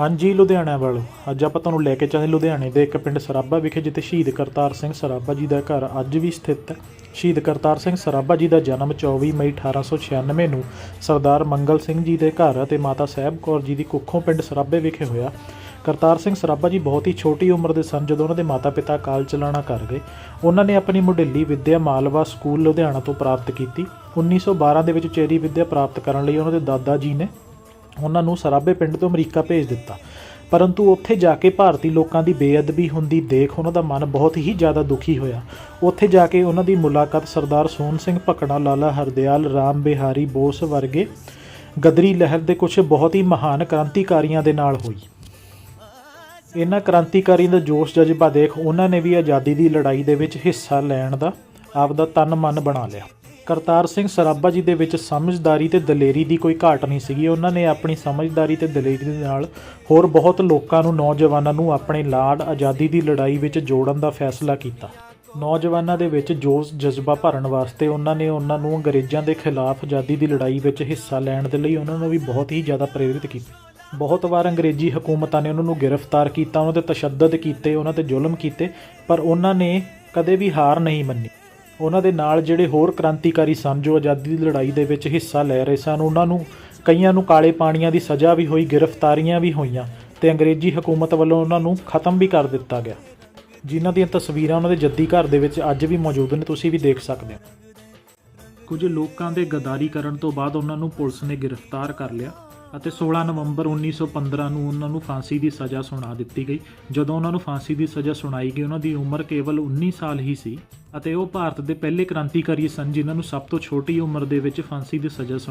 ਹਾਂਜੀ, ਲੁਧਿਆਣਾ ਵੱਲੋਂ। ਅੱਜ ਆਪਾਂ ਤੁਹਾਨੂੰ ਲੈ ਕੇ ਚੱਲੇ ਲੁਧਿਆਣੇ ਦੇ ਇੱਕ ਪਿੰਡ ਸਰਾਭਾ ਵਿਖੇ, ਜਿੱਥੇ ਸ਼ਹੀਦ ਕਰਤਾਰ ਸਿੰਘ ਸਰਾਭਾ ਜੀ ਦਾ ਘਰ ਅੱਜ ਵੀ ਸਥਿਤ ਹੈ। ਸ਼ਹੀਦ ਕਰਤਾਰ ਸਿੰਘ ਸਰਾਭਾ ਜੀ ਦਾ ਜਨਮ 24 ਮਈ 1896 ਨੂੰ ਸਰਦਾਰ ਮੰਗਲ ਸਿੰਘ ਜੀ ਦੇ ਘਰ ਅਤੇ ਮਾਤਾ ਸਾਹਿਬ ਕੌਰ ਜੀ ਦੀ ਕੁੱਖੋਂ ਪਿੰਡ ਸਰਾਭੇ ਵਿਖੇ ਹੋਇਆ। ਕਰਤਾਰ ਸਿੰਘ ਸਰਾਭਾ ਜੀ ਬਹੁਤ ਹੀ ਛੋਟੀ ਉਮਰ ਦੇ ਸਨ, ਜਦੋਂ ਉਹਨਾਂ ਦੇ ਮਾਤਾ-ਪਿਤਾ ਕਾਲ ਚਲਾਣਾ ਕਰ ਗਏ। ਉਹਨਾਂ ਨੇ ਆਪਣੀ ਮੁਢਲੀ ਵਿੱਦਿਆ ਮਾਲਵਾ ਸਕੂਲ ਲੁਧਿਆਣਾ ਤੋਂ ਪ੍ਰਾਪਤ ਕੀਤੀ। 1912 ਦੇ ਵਿੱਚ ਚੇਰੀ ਵਿੱਦਿਆ ਪ੍ਰਾਪਤ ਕਰਨ ਲਈ ਉਹਨਾਂ ਦੇ ਦਾਦਾ ਜੀ ਨੇ ਉਹਨਾਂ ਨੂੰ ਸਰਾਬੇ ਪਿੰਡ ਤੋਂ ਅਮਰੀਕਾ ਭੇਜ ਦਿੱਤਾ। ਪਰੰਤੂ ਉੱਥੇ ਜਾ ਕੇ ਭਾਰਤੀ ਲੋਕਾਂ ਦੀ ਬੇਅਦਬੀ ਹੁੰਦੀ ਦੇਖ ਉਹਨਾਂ ਦਾ ਮਨ ਬਹੁਤ ਹੀ ਜ਼ਿਆਦਾ ਦੁਖੀ ਹੋਇਆ। ਉੱਥੇ ਜਾ ਕੇ ਉਹਨਾਂ ਦੀ ਮੁਲਾਕਾਤ ਸਰਦਾਰ ਸੋਹਣ ਸਿੰਘ ਭਕੜਾ, ਲਾਲਾ ਹਰਦਿਆਲ, ਰਾਮ ਬਿਹਾਰੀ ਬੋਸ ਵਰਗੇ ਗਦਰੀ ਲਹਿਰ ਦੇ ਕੁਝ ਬਹੁਤ ਹੀ ਮਹਾਨ ਕ੍ਰਾਂਤੀਕਾਰੀਆਂ ਦੇ ਨਾਲ ਹੋਈ। ਇਹਨਾਂ ਕ੍ਰਾਂਤੀਕਾਰੀਆਂ ਦਾ ਜੋਸ਼ ਜਜ਼ਬਾ ਦੇਖ ਉਹਨਾਂ ਨੇ ਵੀ ਆਜ਼ਾਦੀ ਦੀ ਲੜਾਈ ਦੇ ਵਿੱਚ ਹਿੱਸਾ ਲੈਣ ਦਾ ਆਪਦਾ ਤਨ ਮਨ ਬਣਾ ਲਿਆ। ਕਰਤਾਰ ਸਿੰਘ ਸਰਾਭਾ ਜੀ ਦੇ ਵਿੱਚ ਸਮਝਦਾਰੀ ਤੇ ਦਲੇਰੀ ਦੀ ਕੋਈ ਘਾਟ ਨਹੀਂ ਸੀਗੀ। ਉਹਨਾਂ ਨੇ ਆਪਣੀ ਸਮਝਦਾਰੀ ਤੇ ਦਲੇਰੀ ਦੇ ਨਾਲ ਹੋਰ ਬਹੁਤ ਲੋਕਾਂ ਨੂੰ ਨੌਜਵਾਨਾਂ ਨੂੰ ਆਪਣੇ ਲਾੜ ਆਜ਼ਾਦੀ ਦੀ ਲੜਾਈ ਵਿੱਚ ਜੋੜਨ ਦਾ ਫੈਸਲਾ ਕੀਤਾ। ਨੌਜਵਾਨਾਂ ਦੇ ਵਿੱਚ ਜੋਸ਼, ਜਜ਼ਬਾ ਭਰਨ ਵਾਸਤੇ ਉਹਨਾਂ ਨੇ ਉਹਨਾਂ ਨੂੰ ਅੰਗਰੇਜ਼ਾਂ ਦੇ ਖਿਲਾਫ ਆਜ਼ਾਦੀ ਦੀ ਲੜਾਈ ਵਿੱਚ ਹਿੱਸਾ ਲੈਣ ਦੇ ਲਈ ਉਹਨਾਂ ਨੂੰ ਵੀ ਬਹੁਤ ਹੀ ਜ਼ਿਆਦਾ ਪ੍ਰੇਰਿਤ ਕੀਤਾ। ਬਹੁਤ ਵਾਰ ਅੰਗਰੇਜ਼ੀ ਹਕੂਮਤਾਂ ਨੇ ਉਹਨਾਂ ਨੂੰ ਗ੍ਰਿਫਤਾਰ ਕੀਤਾ, ਉਹਨਾਂ ਤੇ ਤਸ਼ੱਦਦ ਕੀਤੇ, ਉਹਨਾਂ ਤੇ ਜ਼ੁਲਮ ਕੀਤੇ, ਪਰ ਉਹਨਾਂ ਨੇ ਕਦੇ ਵੀ ਹਾਰ ਨਹੀਂ ਮੰਨੀ। ਉਹਨਾਂ ਦੇ ਨਾਲ ਜਿਹੜੇ ਹੋਰ ਕ੍ਰਾਂਤੀਕਾਰੀ ਸਨ ਜੋ ਆਜ਼ਾਦੀ ਦੀ ਲੜਾਈ ਦੇ ਵਿੱਚ ਹਿੱਸਾ ਲੈ ਰਹੇ ਸਨ, ਉਹਨਾਂ ਨੂੰ ਕਈਆਂ ਨੂੰ ਕਾਲੇ ਪਾਣੀਆਂ ਦੀ ਸਜ਼ਾ ਵੀ ਹੋਈ, ਗ੍ਰਿਫਤਾਰੀਆਂ ਵੀ ਹੋਈਆਂ ਤੇ ਅੰਗਰੇਜ਼ੀ ਹਕੂਮਤ ਵੱਲੋਂ ਉਹਨਾਂ ਨੂੰ ਖਤਮ ਵੀ ਕਰ ਦਿੱਤਾ ਗਿਆ। ਜਿਨ੍ਹਾਂ ਦੀਆਂ ਤਸਵੀਰਾਂ ਉਹਨਾਂ ਦੇ ਜੱਦੀ ਘਰ ਦੇ ਵਿੱਚ ਅੱਜ ਵੀ ਮੌਜੂਦ ਨੇ, ਤੁਸੀਂ ਵੀ ਦੇਖ ਸਕਦੇ ਹੋ। ਕੁਝ ਲੋਕਾਂ ਦੇ ਗਦਾਰੀ ਕਰਨ ਤੋਂ ਬਾਅਦ ਉਹਨਾਂ ਨੂੰ ਪੁਲਿਸ ਨੇ ਗ੍ਰਿਫਤਾਰ ਕਰ ਲਿਆ ਅਤੇ 16 ਨਵੰਬਰ 1915 ਨੂੰ ਉਹਨਾਂ ਨੂੰ ਫਾਂਸੀ ਦੀ ਸਜ਼ਾ ਸੁਣਾ ਦਿੱਤੀ ਗਈ। ਜਦੋਂ ਉਹਨਾਂ ਨੂੰ ਫਾਂਸੀ ਦੀ ਸਜ਼ਾ ਸੁਣਾਈ ਗਈ, ਉਹਨਾਂ ਦੀ ਉਮਰ ਕੇਵਲ 19 ਸਾਲ ਹੀ ਸੀ। ਅਤੇ ਉਹ ਭਾਰਤ ਦੇ ਪਹਿਲੇ ਕ੍ਰਾਂਤੀਕਾਰੀ ਸਨ ਜਿਨ੍ਹਾਂ ਨੂੰ ਸਭ ਤੋਂ ਛੋਟੀ ਉਮਰ ਦੇ ਵਿੱਚ ਫਾਂਸੀ ਦੀ ਸਜ਼ਾ ਸੁਣ